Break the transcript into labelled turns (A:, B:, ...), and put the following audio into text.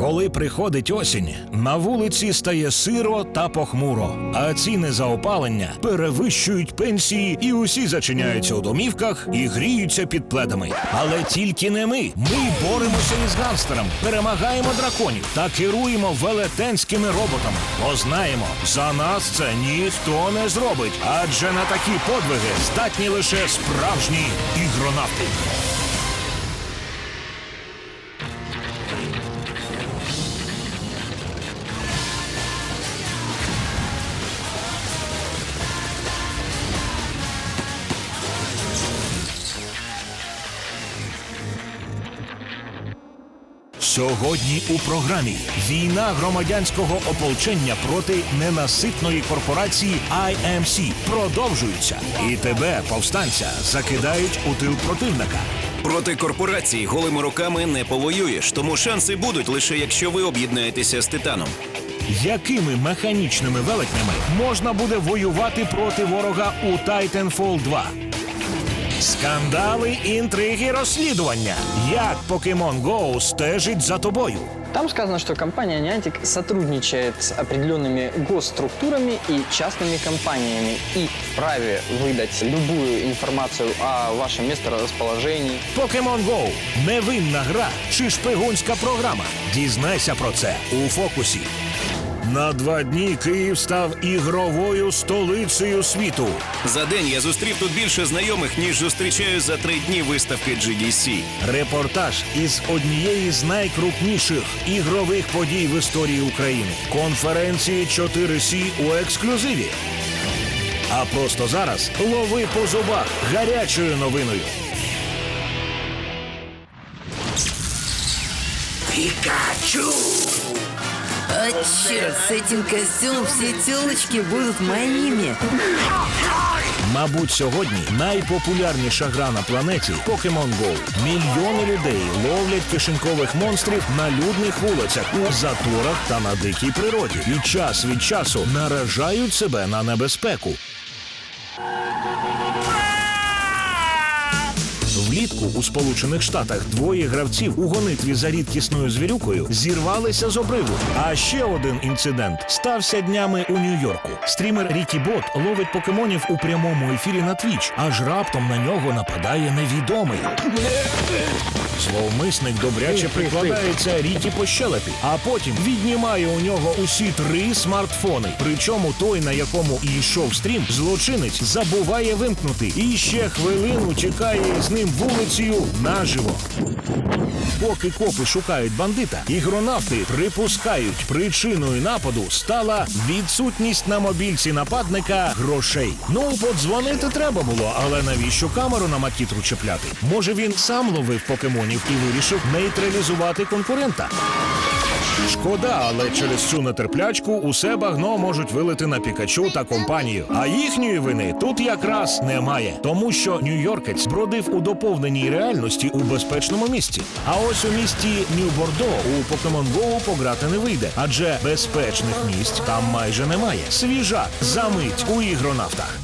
A: Коли приходить осінь, на вулиці стає сиро та похмуро, а ціни за опалення перевищують пенсії, і усі зачиняються у домівках і гріються під пледами. Але тільки не ми. Ми боремося із гангстером, перемагаємо драконів та керуємо велетенськими роботами. Бо знаємо, за нас це ніхто не зробить, адже на такі подвиги здатні лише справжні ігронавти. Сьогодні у програмі війна громадянського ополчення проти ненаситної корпорації IMC продовжується. І тебе, повстанця, закидають у тил противника.
B: Проти корпорації голими руками не повоюєш, тому шанси будуть лише якщо ви об'єднаєтеся з титаном.
A: Якими механічними велетнями можна буде воювати проти ворога у Titanfall 2? Скандали, інтриги, розслідування. Як Pokemon Go стежить за тобою?
C: Там сказано, что компания Niantic сотрудничает с определенными госструктурами и частными компаниями и вправе выдать любую информацию о вашем месторасположении.
A: Pokemon Go – невинна гра чи шпигунська програма. Дізнайся про це у фокусі. На два дні Київ став ігровою столицею світу.
B: За день я зустрів тут більше знайомих, ніж зустрічаю за три дні виставки GDC.
A: Репортаж із однієї з найкрупніших ігрових подій в історії України. Конференції 4C у ексклюзиві. А просто зараз лови по зубах гарячою новиною.
D: А черт, с этим костюмом все телочки будут моими.
A: Мабуть, сьогодні найпопулярніша гра на планеті Pokemon Go. Мільйони людей ловлять кишенькових монстрів на людних вулицях у заторах та на дикій природі. І час від часу наражають себе на небезпеку. Влітку у Сполучених Штатах двоє гравців у гонитві за рідкісною звірюкою зірвалися з обриву. А ще один інцидент стався днями у Нью-Йорку. Стрімер Рікі Бот ловить покемонів у прямому ефірі на Твіч, аж раптом на нього нападає невідомий. Зловмисник добряче прикладається Рікі по щелепі, а потім віднімає у нього усі три смартфони. Причому той, на якому йшов стрім, злочинець забуває вимкнути і ще хвилину тікає з ним вулицею наживо. Поки копи шукають бандита, ігронавти припускають, причиною нападу стала відсутність на мобільці нападника грошей. Ну, подзвонити треба було, але навіщо камеру на макітру чіпляти? Може він сам ловив покемонів і вирішив нейтралізувати конкурента. Шкода, але через цю нетерплячку усе багно можуть вилити на Пікачу та компанію. А їхньої вини тут якраз немає, тому що нью-йоркець бродив у доповненій реальності у безпечному місці. А ось у місті Нью-Бордо у Pokemon Go пограти не вийде, адже безпечних місць там майже немає. Свіжак замить у ігронавтах.